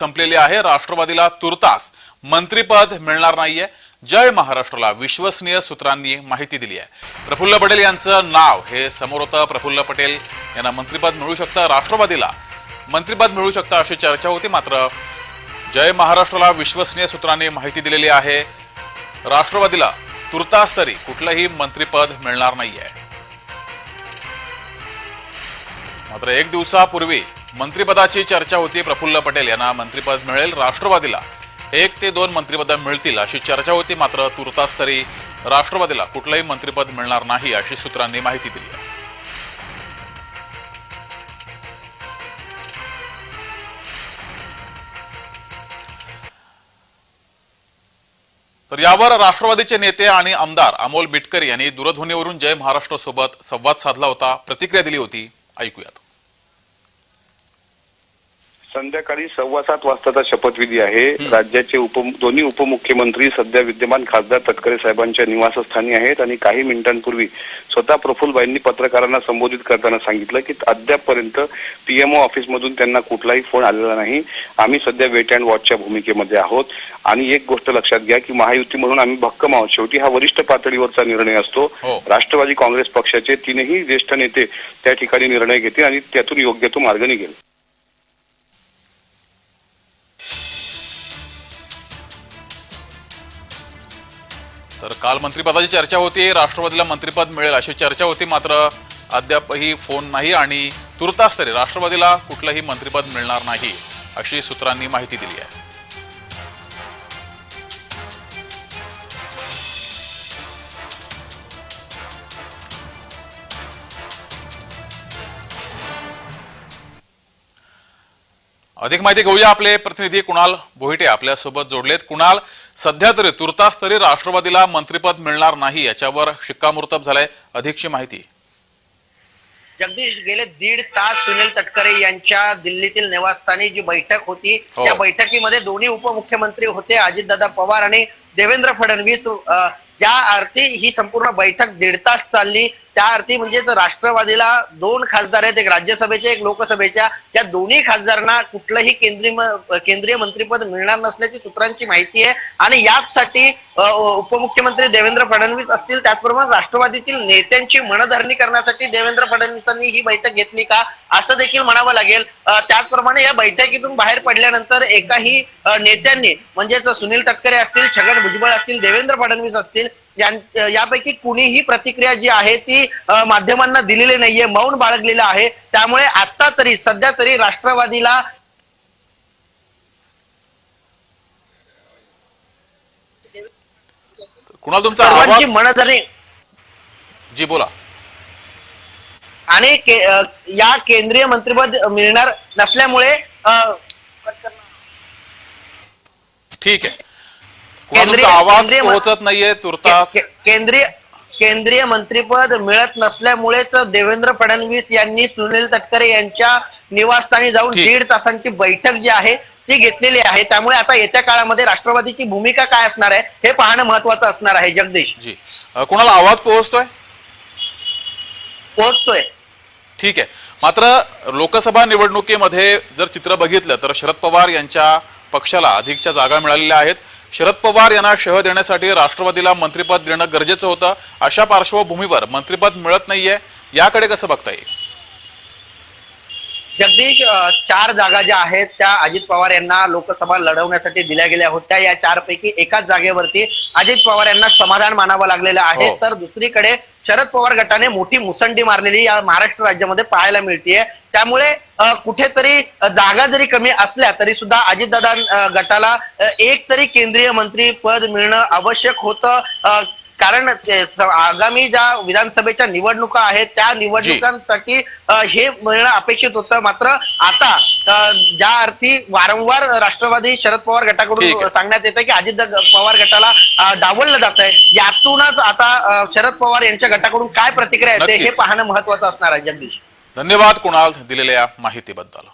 संपलेली आहे. राष्ट्रवादीला तुर्तास मंत्रीपद मिळणार नाहीये. जय महाराष्ट्राला विश्वसनीय सूत्रांनी माहिती दिली आहे. प्रफुल्ल पटेल यांचं नाव हे समोर होतं. प्रफुल्ल पटेल यांना मंत्रीपद मिळू शकतं. राष्ट्रवादीला मंत्रीपद मिळू शकतं अशी चर्चा होती मात्र जय महाराष्ट्राला विश्वसनीय सूत्रांनी माहिती दिलेली आहे. राष्ट्रवादीला तुर्तास तरी कुठलंही मंत्रीपद मिळणार नाहीये. मात्र एक दिवसापूर्वी मंत्रिपदाची चर्चा होती. प्रफुल्ल पटेल यांना मंत्रिपद मिळेल राष्ट्रवादीला. एक ते दोन मंत्रिपद मिळतील अशी चर्चा होती मात्र तुर्तास तरी राष्ट्रवादीला कुठलंही मंत्रिपद मिळणार नाही अशी सूत्रांनी माहिती दिली. आहे तर यावर राष्ट्रवादीचे नेते आणि आमदार अमोल बिटकर यांनी दूरध्वनीवरून जय महाराष्ट्र सोबत संवाद साधला होता. प्रतिक्रिया दिली होती. ऐकूयात. संध्याकाळी सव्वा सात वाजताचा शपथविधी आहे. राज्याचे उप दोन्ही उपमुख्यमंत्री सध्या विद्यमान खासदार तटकरे साहेबांच्या निवासस्थानी आहेत आणि काही मिनिटांपूर्वी स्वतः प्रफुल्लबाईंनी पत्रकारांना संबोधित करताना सांगितलं की अद्यापपर्यंत पीएमओ ऑफिसमधून त्यांना कुठलाही फोन आलेला नाही. आम्ही सध्या वेट अँड वॉचच्या भूमिकेमध्ये आहोत. आणि एक गोष्ट लक्षात घ्या की महायुती म्हणून आम्ही भक्कम आहोत. शेवटी हा वरिष्ठ पातळीवरचा निर्णय असतो. हो. राष्ट्रवादी काँग्रेस पक्षाचे तीनही ज्येष्ठ नेते त्या ठिकाणी निर्णय घेतील आणि त्यातून योग्य तो मार्ग निघेल. तर काल मंत्रिपदाची चर्चा होती राष्ट्रवादीला मंत्रिपद मिळेल अशी चर्चा होती मात्र अद्यापही फोन नाही आणि तुर्तास तरी राष्ट्रवादीला कुठलंही मंत्रिपद मिळणार नाही अशी सूत्रांनी माहिती दिली आहे. अधिक माहिती घेऊया आपले प्रतिनिधी. कुणाल बोहिटे आपल्यासोबत जोडलेत. कुणाल सध्या तरी तुर्तास तरी राष्ट्रवादीला मंत्रिपद मिळणार नाही याच्यावर शिक्कामोर्तब झालंय. अधिकची माहिती. जगदीश गेले दीड तास सुनील तटकरे यांच्या दिल्लीतील निवासस्थानी जी बैठक होती हो. त्या बैठकीमध्ये दोन्ही उपमुख्यमंत्री होते अजितदादा पवार आणि देवेंद्र फडणवीस ज्या अर्थी ही संपूर्ण बैठक दीड तास चालली त्या अर्थी म्हणजे राष्ट्रवादीला दोन खासदार आहेत एक राज्यसभेचे एक लोकसभेच्या. या दोन्ही खासदारांना कुठलंही केंद्रीय केंद्रीय मंत्रीपद मिळणार नसल्याची सूत्रांची माहिती आहे. आणि याचसाठी उपमुख्यमंत्री देवेंद्र फडणवीस असतील त्याचबरोबर राष्ट्रवादीतील नेत्यांची मनधरणी करण्यासाठी देवेंद्र फडणवीसांनी ही बैठक घेतली का असं देखील म्हणावं लागेल. त्याचप्रमाणे या बैठकीतून बाहेर पडल्यानंतर एकाही नेत्यांनी म्हणजेच सुनील तटकरे असतील छगन भुजबळ असतील देवेंद्र फडणवीस असतील यां- यापैकी कुणीही प्रतिक्रिया जी आहे ती माध्यमांना दिलेली नाहीये मौन बाळगलेलं आहे. त्यामुळे आता तरी सध्या तरी राष्ट्रवादीला कुणाल तुमचा सर्वांची आवाज मनधरणी जी बोला. आणि के- या केंद्रीय मंत्रिपद मिळणार नसल्यामुळे ठीक आहे. केंद्रीय- आवाज केंद्रीय म- पोहोचत नाहीये तुर्तास. के- केंद्रीय केंद्रीय मंत्रिपद मिळत नसल्यामुळेच देवेंद्र फडणवीस यांनी सुनील तटकरे यांच्या निवासस्थानी जाऊन ठीक. दीड तासांची बैठक जी आहे ती घेतलेली आहे. त्यामुळे आता येत्या काळामध्ये राष्ट्रवादीची भूमिका काय असणार आहे हे पाहणं महत्वाचं असणार आहे. जगदीश. जी. अ, कुणाला आवाज पोहोचतोय? पोहोचतोय. ठीक आहे. मात्र लोकसभा निवडणुकीमध्ये जर चित्र बघितलं तर शरद पवार यांच्या पक्षाला अधिकच्या जागा मिळालेल्या आहेत. शरद पवार यांना शह देण्यासाठी राष्ट्रवादीला मंत्रिपद देणं गरजेचं होतं. अशा पार्श्वभूमीवर मंत्रिपद मिळत नाहीये. याकडे कसं बघता येईल? जगदीश चार जागा ज्या आहेत त्या अजित पवार यांना लोकसभा लढवण्यासाठी दिल्या गेल्या होत्या. या चार पैकी एकाच जागेवरती अजित पवार यांना समाधान मानावं लागलेलं आहे. हो. तर दुसरीकडे शरद पवार गटाने मोठी मुसंडी मारलेली या महाराष्ट्र राज्यामध्ये पाहायला मिळतीये. त्यामुळे कुठेतरी जागा जरी कमी असल्या तरी सुद्धा अजितदादा गटाला एक तरी केंद्रीय मंत्री पद मिळणं आवश्यक होतं. कारण आगामी ज्या विधानसभेच्या निवडणुका आहेत त्या निवडणुकांसाठी हे मिळणं अपेक्षित होतं. मात्र आता ज्या अर्थी वारंवार राष्ट्रवादी शरद पवार गटाकडून. सांगण्यात येतं की अजित पवार गटाला डावललं जात आहे यातूनच आता शरद पवार यांच्या गटाकडून काय प्रतिक्रिया येते हे. पाहणं महत्वाचं असणार आहे जगदीश. धन्यवाद कुणाल दिलेल्या माहितीबद्दल.